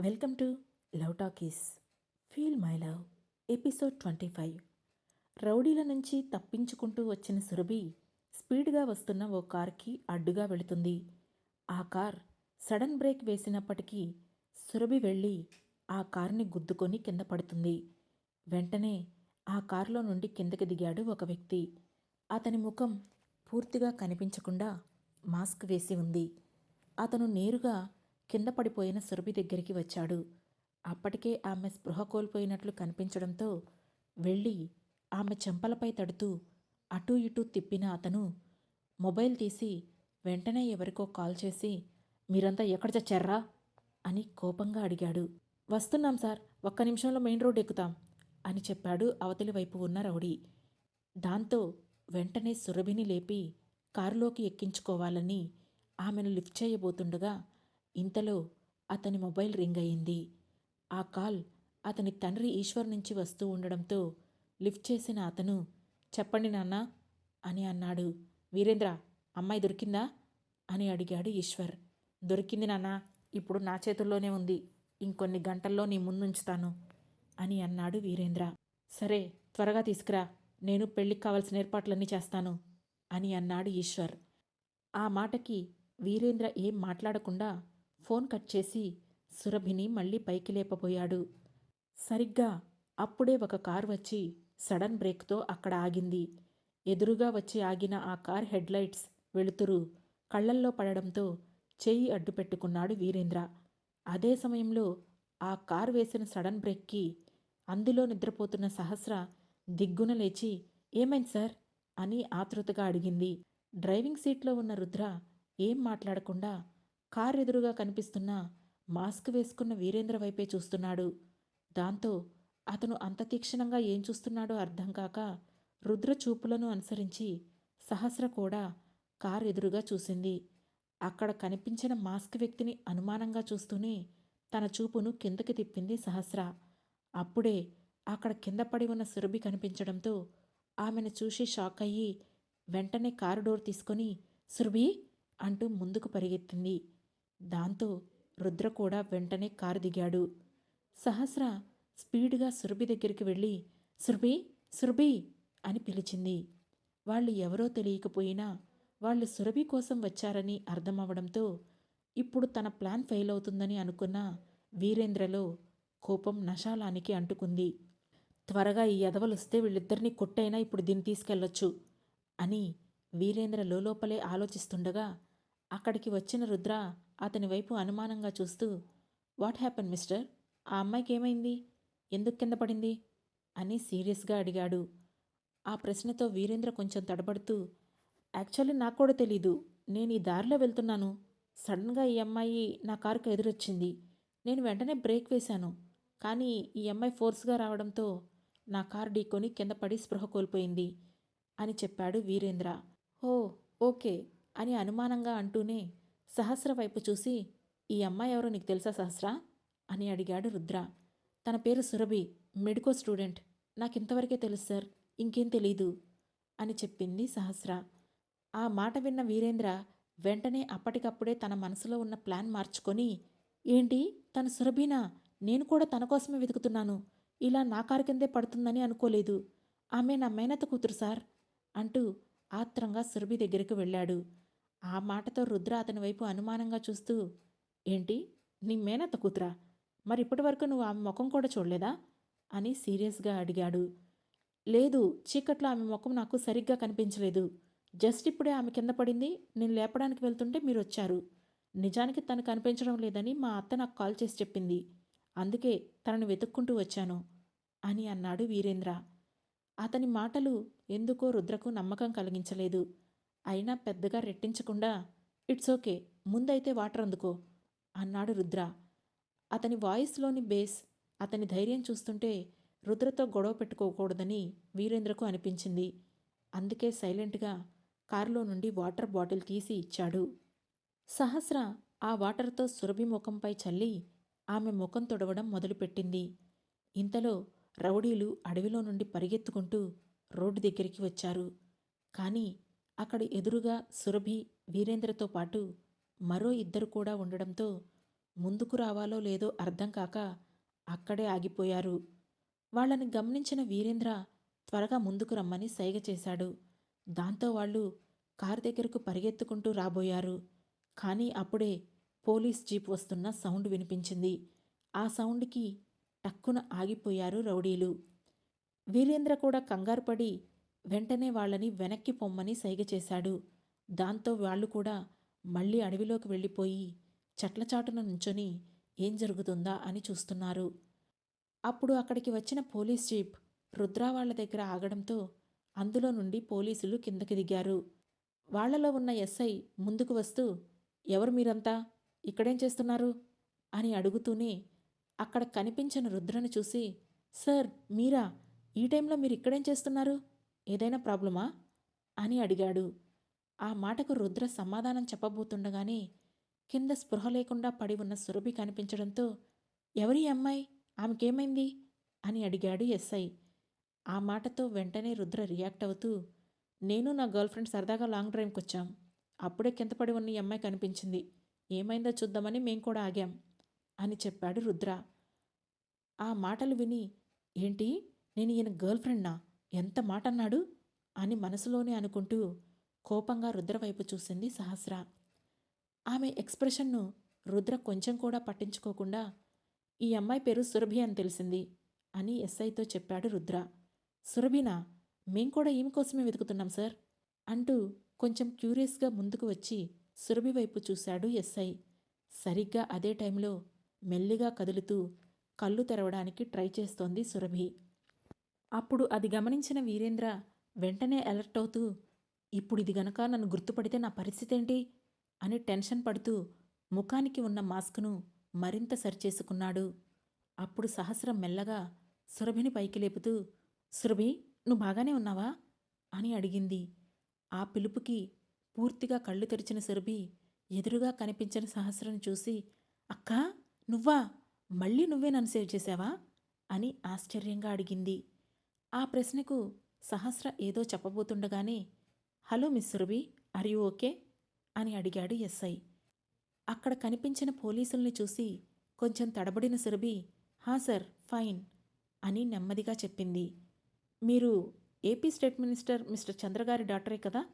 Welcome to Love Talkies. Feel My Love episode twenty five. రౌడీల నుంచి తప్పించుకుంటూ వచ్చిన సురభి స్పీడ్గా వస్తున్న ఓ కార్కి అడ్డుగా వెళుతుంది. ఆ కార్ సడన్ బ్రేక్ వేసినప్పటికీ సురభి వెళ్ళి ఆ కార్ని గుద్దుకొని కింద పడుతుంది. వెంటనే ఆ కారులో నుండి కిందకి దిగాడు ఒక వ్యక్తి. అతని ముఖం పూర్తిగా కనిపించకుండా మాస్క్ వేసి ఉంది. అతను నేరుగా కింద పడిపోయిన సురభి దగ్గరికి వచ్చాడు. అప్పటికే ఆమె స్పృహ కోల్పోయినట్లు కనిపించడంతో వెళ్ళి ఆమె చెంపలపై తడుతూ అటూ ఇటూ తిప్పిన అతను మొబైల్ తీసి వెంటనే ఎవరికో కాల్ చేసి మీరంతా ఎక్కడ చచ్చారా అని కోపంగా అడిగాడు. వస్తున్నాం సార్ ఒక్క నిమిషంలో మెయిన్ రోడ్ ఎక్కుతాం అని చెప్పాడు అవతలి వైపు ఉన్న రౌడీ. దాంతో వెంటనే సురభిని లేపి కారులోకి ఎక్కించుకోవాలని ఆమెను లిఫ్ట్ చేయబోతుండగా ఇంతలో అతని మొబైల్ రింగ్ అయింది ఆ కాల్ అతని తండ్రి ఈశ్వర్ నుంచి వస్తూ ఉండడంతో లిఫ్ట్ చేసిన అతను చెప్పండి నాన్న అని అన్నాడు. వీరేంద్ర అమ్మాయి దొరికిందా? అని అడిగాడు ఈశ్వర్. దొరికింది నాన్న ఇప్పుడు నా చేతుల్లోనే ఉంది. ఇంకొన్ని గంటల్లో నీ ముందుంచుతాను అని అన్నాడు వీరేంద్ర. సరే త్వరగా తీసుకురా. నేను పెళ్ళికి కావాల్సిన ఏర్పాట్లన్నీ చేస్తాను అని అన్నాడు ఈశ్వర్. ఆ మాటకి వీరేంద్ర ఏం మాట్లాడకుండా ఫోన్ కట్ చేసి సురభిని మళ్ళీ పైకి లేపబోయాడు. సరిగ్గా అప్పుడే ఒక కార్ వచ్చి సడన్ బ్రేక్తో అక్కడ ఆగింది. ఎదురుగా వచ్చి ఆగిన ఆ కార్ హెడ్లైట్స్ వెలుతురు కళ్ళల్లో పడడంతో చేయి అడ్డు పెట్టుకున్నాడు వీరేంద్ర. అదే సమయంలో ఆ కార్ వేసిన సడన్ బ్రేక్కి అందులో నిద్రపోతున్న సహస్ర దిగ్గున లేచి ఏమైంది సార్? అని ఆతృతగా అడిగింది. డ్రైవింగ్ సీట్లో ఉన్న రుద్ర ఏం మాట్లాడకుండా కార్ ఎదురుగా కనిపిస్తున్న మాస్క్ వేసుకున్న వీరేంద్ర వైపే చూస్తున్నాడు. దాంతో అతను అంత తీక్షణంగా ఏం చూస్తున్నాడో అర్థం కాక రుద్ర చూపులను అనుసరించి సహస్ర కూడా కార్ ఎదురుగా చూసింది. అక్కడ కనిపించిన మాస్క్ వ్యక్తిని అనుమానంగా చూస్తూనే తన చూపును కిందకి తిప్పింది సహస్ర. అప్పుడే అక్కడ కింద పడి ఉన్న సురభి కనిపించడంతో ఆమెను చూసి షాక్ అయ్యి వెంటనే కారు డోర్ తీసుకొని సురభి అంటూ ముందుకు పరిగెత్తింది. దాంతో రుద్ర కూడా వెంటనే కారు దిగాడు. సహస్ర స్పీడ్గా సురభి దగ్గరికి వెళ్ళి సురభి సురభి అని పిలిచింది. వాళ్ళు ఎవరో తెలియకపోయినా వాళ్ళు సురభి కోసం వచ్చారని అర్థమవడంతో ఇప్పుడు తన ప్లాన్ ఫెయిల్ అవుతుందని అనుకున్న వీరేంద్రలో కోపం నశాలానికి అంటుకుంది. త్వరగా ఈ ఎదవలొస్తే వీళ్ళిద్దరినీ కొట్టైనా ఇప్పుడు దీన్ని తీసుకెళ్ళొచ్చు అని వీరేంద్ర లోపలే ఆలోచిస్తుండగా అక్కడికి వచ్చిన రుద్ర అతని వైపు అనుమానంగా చూస్తూ వాట్ హ్యాపన్ మిస్టర్? ఆ అమ్మాయికి ఏమైంది? ఎందుకు కింద పడింది? అని సీరియస్గా అడిగాడు. ఆ ప్రశ్నతో వీరేంద్ర కొంచెం తడబడుతూ యాక్చువల్లీ నాకు కూడా తెలీదు. నేను ఈ దారిలో వెళ్తున్నాను. సడన్గా ఈ అమ్మాయి నా కారుకు ఎదురొచ్చింది. నేను వెంటనే బ్రేక్ వేశాను. కానీ ఈ అమ్మాయి ఫోర్స్గా రావడంతో నా కారు ఢీకొని కింద పడి స్పృహ కోల్పోయింది అని చెప్పాడు వీరేంద్ర. ఓ ఓకే అని అనుమానంగా అంటూనే సహస్ర వైపు చూసి ఈ అమ్మాయి ఎవరో నీకు తెలుసా సహస్ర? అని అడిగాడు రుద్ర. తన పేరు సురభి మెడికో స్టూడెంట్. నాకు ఇంతవరకే తెలుసు సార్ ఇంకేం తెలీదు అని చెప్పింది సహస్ర. ఆ మాట విన్న వీరేంద్ర వెంటనే అప్పటికప్పుడే తన మనసులో ఉన్న ప్లాన్ మార్చుకొని ఏంటి? తన సురభినా? నేను కూడా తన కోసమే వెతుకుతున్నాను. ఇలా నా కారు కిందే పడుతుందని అనుకోలేదు. ఆమె నా మేనత కూతురు సార్ అంటూ ఆత్రంగా సురభి దగ్గరికి వెళ్ళాడు. ఆ మాటతో రుద్ర అతని వైపు అనుమానంగా చూస్తూ ఏంటి? నీ మేనత్త కూతురా? మరి ఇప్పటి వరకు నువ్వు ఆమె ముఖం కూడా చూడలేదా? అని సీరియస్గా అడిగాడు. లేదు చీకట్లో ఆమె ముఖం నాకు సరిగ్గా కనిపించలేదు. జస్ట్ ఇప్పుడే ఆమె కింద పడింది. నేను లేపడానికి వెళ్తుంటే మీరు వచ్చారు. నిజానికి తను కనిపించడం లేదని మా అత్త నాకు కాల్ చేసి చెప్పింది. అందుకే తనను వెతుక్కుంటూ వచ్చాను అని అన్నాడు వీరేంద్ర. అతని మాటలు ఎందుకో రుద్రకు నమ్మకం కలిగించలేదు. అయినా పెద్దగా రెట్టించకుండా ఇట్స్ ఓకే ముందైతే వాటర్ అందుకో అన్నాడు రుద్ర. అతని వాయిస్లోని బేస్ అతని ధైర్యం చూస్తుంటే రుద్రతో గొడవ పెట్టుకోకూడదని వీరేంద్రకు అనిపించింది. అందుకే సైలెంట్గా కారులో నుండి వాటర్ బాటిల్ తీసి ఇచ్చాడు. సహస్ర ఆ వాటర్తో సురభి ముఖంపై చల్లి ఆమె ముఖం తొడవడం మొదలుపెట్టింది. ఇంతలో రౌడీలు అడవిలో నుండి పరిగెత్తుకుంటూ రోడ్డు దగ్గరికి వచ్చారు. కానీ అక్కడ ఎదురుగా సురభి వీరేంద్రతో పాటు మరో ఇద్దరు కూడా ఉండడంతో ముందుకు రావాలో లేదో అర్థం కాక అక్కడే ఆగిపోయారు. వాళ్ళని గమనించిన వీరేంద్ర త్వరగా ముందుకు రమ్మని సైగ చేశాడు. దాంతో వాళ్ళు కారు దగ్గరకు పరిగెత్తుకుంటూ రాబోయారు. కానీ అప్పుడే పోలీస్ జీప్ వస్తున్న సౌండ్ వినిపించింది. ఆ సౌండ్కి టక్కున ఆగిపోయారు రౌడీలు. వీరేంద్ర కూడా కంగారుపడి వెంటనే వాళ్ళని వెనక్కి పొమ్మని సైగ చేశాడు. దాంతో వాళ్ళు కూడా మళ్ళీ అడవిలోకి వెళ్ళిపోయి చెట్లచాటున నుంచొని ఏం జరుగుతుందా అని చూస్తున్నారు. అప్పుడు అక్కడికి వచ్చిన పోలీస్ జీప్ రుద్రా వాళ్ళ దగ్గర ఆగడంతో అందులో నుండి పోలీసులు కిందకి దిగారు. వాళ్ళలో ఉన్న ఎస్ఐ ముందుకు వస్తూ ఎవరు మీరంతా? ఇక్కడేం చేస్తున్నారు? అని అడుగుతూనే అక్కడ కనిపించిన రుద్రను చూసి సార్ మీరా? ఈ టైంలో మీరు ఇక్కడేం చేస్తున్నారు? ఏదైనా ప్రాబ్లమా? అని అడిగాడు. ఆ మాటకు రుద్ర సమాధానం చెప్పబోతుండగానే కింద స్పృహ లేకుండా పడి ఉన్న సురభి కనిపించడంతో ఎవరి అమ్మాయి? ఆమెకేమైంది? అని అడిగాడు ఎస్ఐ. ఆ మాటతో వెంటనే రుద్ర రియాక్ట్ అవుతూ నేను నా గర్ల్ ఫ్రెండ్ సరదాగా లాంగ్ డ్రైవ్కి వచ్చాం అప్పుడే కింద పడి ఉన్న ఈ అమ్మాయి కనిపించింది. ఏమైందో చూద్దామని మేం కూడా ఆగాం. అని చెప్పాడు రుద్ర. ఆ మాటలు విని ఏంటి? నేను ఈయన గర్ల్ ఫ్రెండ్నా? ఎంత మాట అన్నాడు అని మనసులోనే అనుకుంటూ కోపంగా రుద్రవైపు చూసింది సహస్ర. ఆమె ఎక్స్ప్రెషన్ను రుద్ర కొంచెం కూడా పట్టించుకోకుండా ఈ అమ్మాయి పేరు సురభి అని తెలిసింది అని ఎస్ఐతో చెప్పాడు రుద్ర. సురభినా మేం కూడా ఈమె కోసమే వెతుకుతున్నాం సార్ అంటూ కొంచెం క్యూరియస్గా ముందుకు వచ్చి సురభి వైపు చూశాడు ఎస్ఐ. సరిగ్గా అదే టైంలో మెల్లిగా కదులుతూ కళ్ళు తెరవడానికి ట్రై చేస్తోంది సురభి. అప్పుడు అది గమనించిన వీరేంద్ర వెంటనే అలర్ట్ అవుతూ ఇప్పుడు ఇది గనక నన్ను గుర్తుపడితే నా పరిస్థితి ఏంటి? అని టెన్షన్ పడుతూ ముఖానికి ఉన్న మాస్క్ను మరింత సరిచేసుకున్నాడు. అప్పుడు సహస్రం మెల్లగా సురభిని పైకి లేపుతూ సురభి నువ్వు బాగానే ఉన్నావా? అని అడిగింది. ఆ పిలుపుకి పూర్తిగా కళ్ళు తెరిచిన సురభి ఎదురుగా కనిపించిన సహస్రం చూసి అక్కా నువ్వా? మళ్ళీ నువ్వే నన్ను సేవ్ చేశావా అని ఆశ్చర్యంగా అడిగింది. ఆ ప్రశ్నకు సహస్ర ఏదో చెప్పబోతుండగానే hello miss Surabhi are you okay? అని అడిగాడు ఎస్ఐ. అక్కడ కనిపించిన పోలీసుల్ని చూసి కొంచెం తడబడిన సురభి హా సార్ ఫైన్ అని నెమ్మదిగా చెప్పింది. మీరు ఏపీ స్టేట్ మినిస్టర్ మిస్టర్ చంద్రగారి డాక్టరే కదా?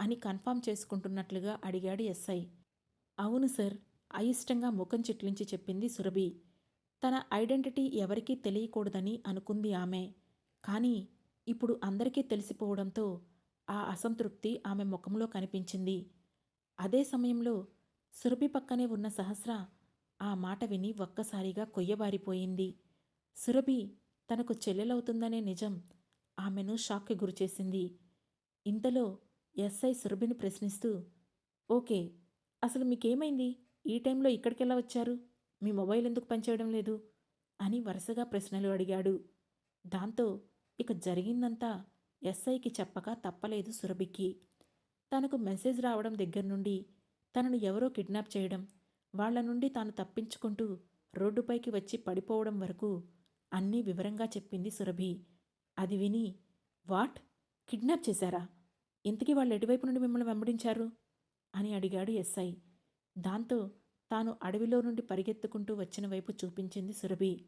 అని కన్ఫామ్ చేసుకుంటున్నట్లుగా అడిగాడు ఎస్ఐ. అవును సార్ అయిష్టంగా ముఖం చిట్లించి చెప్పింది సురభి. తన ఐడెంటిటీ ఎవరికీ తెలియకూడదని అనుకుంది ఆమె. కానీ ఇప్పుడు అందరికీ తెలిసిపోవడంతో ఆ అసంతృప్తి ఆమె ముఖంలో కనిపించింది. అదే సమయంలో సురభి పక్కనే ఉన్న సహస్ర ఆ మాట విని ఒక్కసారిగా కొయ్యబారిపోయింది. సురభి తనకు చెల్లెలవుతుందనే నిజం ఆమెను షాక్కి గురిచేసింది. ఇంతలో ఎస్ఐ సురభిని ప్రశ్నిస్తూ ఓకే అసలు మీకేమైంది? ఈ టైంలో ఇక్కడికెలా వచ్చారు? మీ మొబైల్ ఎందుకు పనిచేయడం లేదు? అని వరుసగా ప్రశ్నలు అడిగాడు. దాంతో ఇక జరిగిందంతా ఎస్ఐకి చెప్పక తప్పలేదు సురభికి. తనకు మెసేజ్ రావడం దగ్గర నుండి తనను ఎవరో కిడ్నాప్ చేయడం వాళ్ళ నుండి తాను తప్పించుకుంటూ రోడ్డుపైకి వచ్చి పడిపోవడం వరకు అన్నీ వివరంగా చెప్పింది సురభి. అది విని వాట్? కిడ్నాప్ చేశారా? ఇంతకీ వాళ్ళు ఎటువైపు నుండి మిమ్మల్ని వెంబడించారు? అని అడిగాడు ఎస్ఐ. దాంతో తాను అడవిలో నుండి పరిగెత్తుకుంటూ వచ్చిన వైపు చూపించింది సురభి.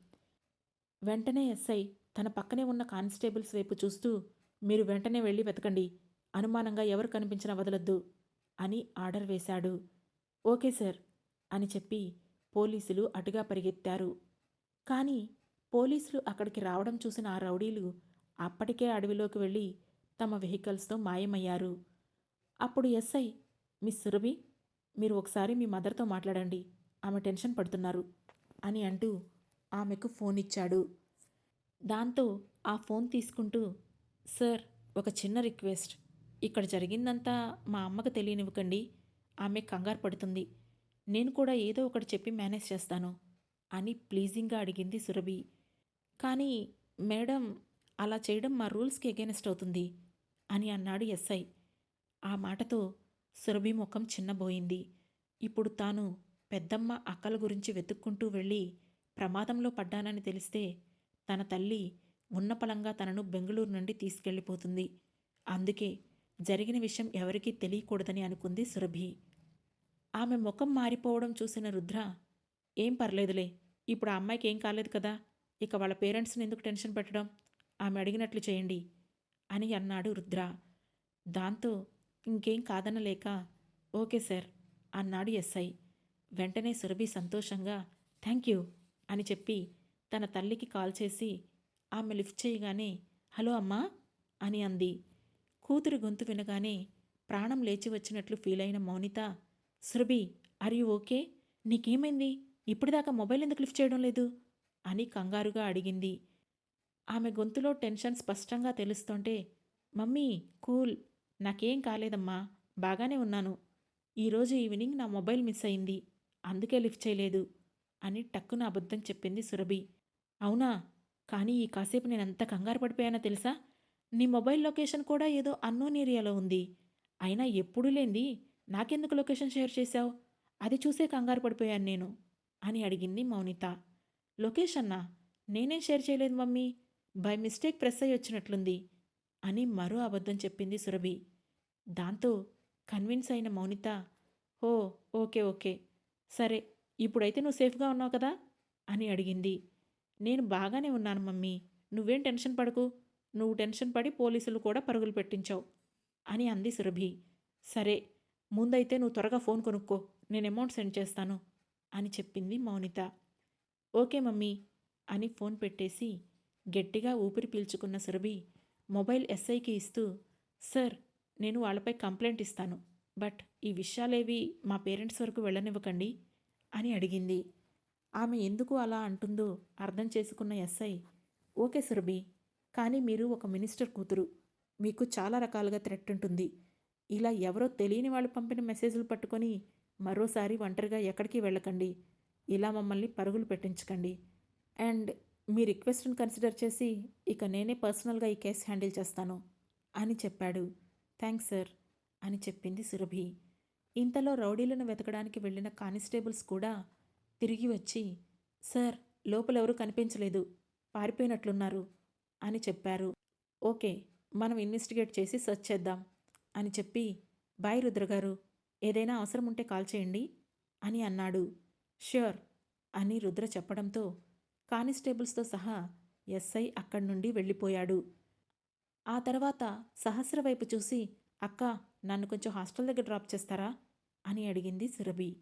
వెంటనే ఎస్ఐ తన పక్కనే ఉన్న కానిస్టేబుల్స్ వైపు చూస్తూ మీరు వెంటనే వెళ్ళి వెతకండి. అనుమానంగా ఎవరు కనిపించినా వదలొద్దు అని ఆర్డర్ వేశాడు. ఓకే సార్ అని చెప్పి పోలీసులు అటుగా పరిగెత్తారు. కానీ పోలీసులు అక్కడికి రావడం చూసిన ఆ రౌడీలు అప్పటికే అడవిలోకి వెళ్ళి తమ వెహికల్స్తో మాయమయ్యారు. అప్పుడు ఎస్ఐ మిస్ సురభి మీరు ఒకసారి మీ మదర్తో మాట్లాడండి. ఆమె టెన్షన్ పడుతున్నారు అని అంటూ ఆమెకు ఫోన్ ఇచ్చాడు. దాంతో ఆ ఫోన్ తీసుకుంటూ సార్ ఒక చిన్న రిక్వెస్ట్. ఇక్కడ జరిగిందంతా మా అమ్మకు తెలియనివ్వకండి. ఆమె కంగారు పడుతుంది. నేను కూడా ఏదో ఒకటి చెప్పి మేనేజ్ చేస్తాను అని ప్లీజింగ్గా అడిగింది సురభి. కానీ మేడం అలా చేయడం మా రూల్స్కి ఎగెనెస్ట్ అవుతుంది అని అన్నాడు ఎస్ఐ. ఆ మాటతో సురభి ముఖం చిన్నబోయింది. ఇప్పుడు తాను పెద్దమ్మ అక్కల గురించి వెతుక్కుంటూ వెళ్ళి ప్రమాదంలో పడ్డానని తెలిస్తే తన తల్లి ఉన్నపలంగా తనను బెంగళూరు నుండి తీసుకెళ్ళిపోతుంది. అందుకే జరిగిన విషయం ఎవరికీ తెలియకూడదని అనుకుంది సురభి. ఆమె ముఖం మారిపోవడం చూసిన రుద్ర ఏం పర్లేదులే ఇప్పుడు ఆ అమ్మాయికి ఏం కాలేదు కదా ఇక వాళ్ళ పేరెంట్స్ని ఎందుకు టెన్షన్ పెట్టడం? ఆమె అడిగినట్లు చేయండి అని అన్నాడు రుద్ర. దాంతో ఇంకేం కాదనలేక ఓకే సార్ అన్నాడు ఎస్ఐ. వెంటనే సురభి సంతోషంగా థ్యాంక్ యూ అని చెప్పి తన తల్లికి కాల్ చేసి ఆమె లిఫ్ట్ చేయగానే హలో అమ్మా అని అంది. కూతురు గొంతు వినగానే ప్రాణం లేచి వచ్చినట్లు ఫీల్ అయిన Mounitha Surabhi are you okay? నీకేమైంది? ఇప్పటిదాకా మొబైల్ ఎందుకు లిఫ్ట్ చేయడం లేదు? అని కంగారుగా అడిగింది. ఆమె గొంతులో టెన్షన్ స్పష్టంగా తెలుస్తుంటే మమ్మీ కూల్. నాకేం కాలేదమ్మా. బాగానే ఉన్నాను. ఈరోజు ఈవినింగ్ నా మొబైల్ మిస్ అయింది. అందుకే లిఫ్ట్ చేయలేదు అని టక్కున అబద్ధం చెప్పింది సురభి. అవునా? కానీ ఈ కాసేపు నేను ఎంత కంగారు పడిపోయానో తెలుసా? నీ మొబైల్ లొకేషన్ కూడా ఏదో అన్నోన్ ఏరియాలో ఉంది. అయినా ఎప్పుడూ లేంది నాకెందుకు లొకేషన్ షేర్ చేశావు? అది చూసే కంగారు పడిపోయాను నేను అని అడిగింది మౌనిత. లొకేషన్నా? నేనేం షేర్ చేయలేదు మమ్మీ. బై మిస్టేక్ ప్రెస్ అయ్యి వచ్చినట్లుంది అని మరో అబద్ధం చెప్పింది సురభి. దాంతో కన్విన్స్ అయిన మౌనిత ఓ ఓకే ఓకే. సరే ఇప్పుడైతే నువ్వు సేఫ్గా ఉన్నావు కదా? అని అడిగింది. నేను బాగానే ఉన్నాను మమ్మీ. నువ్వేం టెన్షన్ పడకు. నువ్వు టెన్షన్ పడి పోలీసులు కూడా పరుగులు పెట్టించావు అని అంది సురభి. సరే ముందైతే నువ్వు త్వరగా ఫోన్ కొనుక్కో. నేను అమౌంట్ సెండ్ చేస్తాను అని చెప్పింది మౌనిత. ఓకే మమ్మీ అని ఫోన్ పెట్టేసి గట్టిగా ఊపిరి పీల్చుకున్న సురభి మొబైల్ ఎస్ఐకి ఇస్తూ సార్ నేను వాళ్ళపై కంప్లైంట్ ఇస్తాను బట్ ఈ విషయాలేవి మా పేరెంట్స్ వరకు వెళ్ళనివ్వకండి అని అడిగింది. ఆమె ఎందుకు అలా అంటుందో అర్థం చేసుకున్న ఎస్ఐ ఓకే సురభి కానీ మీరు ఒక మినిస్టర్ కూతురు. మీకు చాలా రకాలుగా థ్రెట్ ఉంటుంది. ఇలా ఎవరో తెలియని వాళ్ళు పంపిన మెసేజ్లు పట్టుకొని మరోసారి ఒంటరిగా ఎక్కడికి వెళ్ళకండి. ఇలా మమ్మల్ని పరుగులు పెట్టించకండి. అండ్ మీ రిక్వెస్ట్ని కన్సిడర్ చేసి ఇక నేనే పర్సనల్గా ఈ కేసు హ్యాండిల్ చేస్తాను అని చెప్పాడు. థ్యాంక్స్ సార్ అని చెప్పింది సురభి. ఇంతలో రౌడీలను వెతకడానికి వెళ్ళిన కానిస్టేబుల్స్ కూడా తిరిగి వచ్చి సార్ లోపలెవరూ కనిపించలేదు. పారిపోయినట్లున్నారు అని చెప్పారు. ఓకే మనం ఇన్వెస్టిగేట్ చేసి సెర్చ్ చేద్దాం అని చెప్పి బాయ్ రుద్రగారు ఏదైనా అవసరం ఉంటే కాల్ చేయండి అని అన్నాడు. ష్యూర్ అని రుద్ర చెప్పడంతో కానిస్టేబుల్స్తో సహా ఎస్ఐ అక్కడి నుండి వెళ్ళిపోయాడు. ఆ తర్వాత సహస్ర వైపు చూసి అక్క నన్ను కొంచెం హాస్టల్ దగ్గర డ్రాప్ చేస్తారా? అని అడిగింది సురభి.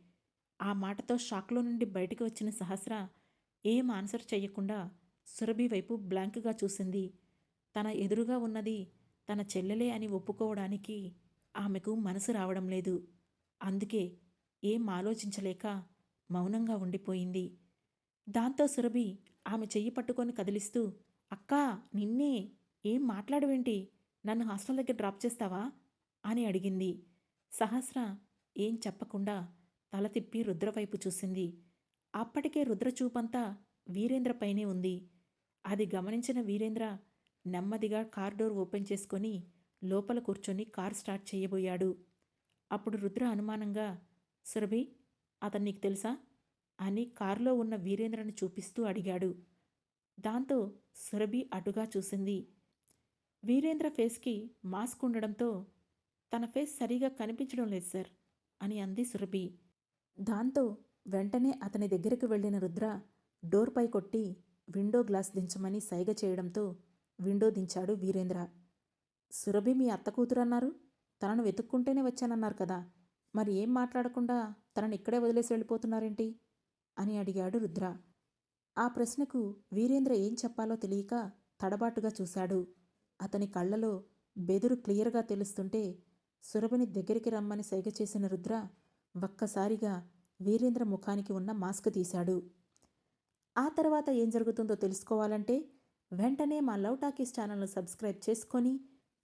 ఆ మాటతో షాక్లో నుండి బయటికి వచ్చిన సహస్ర ఏం ఆన్సర్ చెయ్యకుండా సురభి వైపు బ్లాంక్గా చూసింది. తన ఎదురుగా ఉన్నది తన చెల్లెలే అని ఒప్పుకోవడానికి ఆమెకు మనసు రావడం లేదు. అందుకే ఏం ఆలోచించలేక మౌనంగా ఉండిపోయింది. దాంతో సురభి ఆమె చెయ్యి పట్టుకొని కదిలిస్తూ అక్కా నిన్నే ఏం మాట్లాడవేంటి? నన్ను హాస్టల్ దగ్గర డ్రాప్ చేస్తావా? అని అడిగింది. సహస్ర ఏం చెప్పకుండా తల తిప్పి రుద్రవైపు చూసింది. అప్పటికే రుద్ర చూపంతా వీరేంద్రపైనే ఉంది. అది గమనించిన వీరేంద్ర నెమ్మదిగా కార్ డోర్ ఓపెన్ చేసుకొని లోపల కూర్చొని కార్ స్టార్ట్ చేయబోయాడు. అప్పుడు రుద్ర అనుమానంగా సురభి అతను నీకు తెలుసా? అని కారులో ఉన్న వీరేంద్రను చూపిస్తూ అడిగాడు. దాంతో సురభి అటుగా చూసింది. వీరేంద్ర ఫేస్కి మాస్క్ ఉండడంతో తన ఫేస్ సరిగా కనిపించడం లేదు సార్ అని అంది సురభి. దాంతో వెంటనే అతని దగ్గరికి వెళ్ళిన రుద్ర డోర్పై కొట్టి విండో గ్లాస్ దించమని సైగ చేయడంతో విండో దించాడు వీరేంద్ర. సురభి మీ అత్త కూతురన్నారు? తనను వెతుక్కుంటేనే వచ్చానన్నారు కదా. మరి ఏం మాట్లాడకుండా తనని ఇక్కడే వదిలేసి వెళ్ళిపోతున్నారేంటి? అని అడిగాడు రుద్ర. ఆ ప్రశ్నకు వీరేంద్ర ఏం చెప్పాలో తెలియక తడబాటుగా చూశాడు. అతని కళ్ళలో బెదురు క్లియర్గా తెలుస్తుంటే సురభిని దగ్గరికి రమ్మని సైగ చేసిన రుద్ర ఒక్కసారిగా వీరేంద్ర ముఖానికి ఉన్న మాస్క్ తీశాడు. ఆ తర్వాత ఏం జరుగుతుందో తెలుసుకోవాలంటే వెంటనే మా లవ్ టాకీస్ ఛానల్ను సబ్స్క్రైబ్ చేసుకొని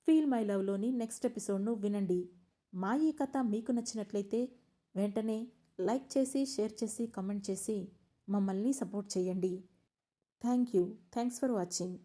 ఫీల్ మై లవ్లోని నెక్స్ట్ ఎపిసోడ్ను వినండి. మా ఈ కథ మీకు నచ్చినట్లయితే వెంటనే లైక్ చేసి షేర్ చేసి కమెంట్ చేసి మమ్మల్ని సపోర్ట్ చేయండి. Thank you. Thanks for watching.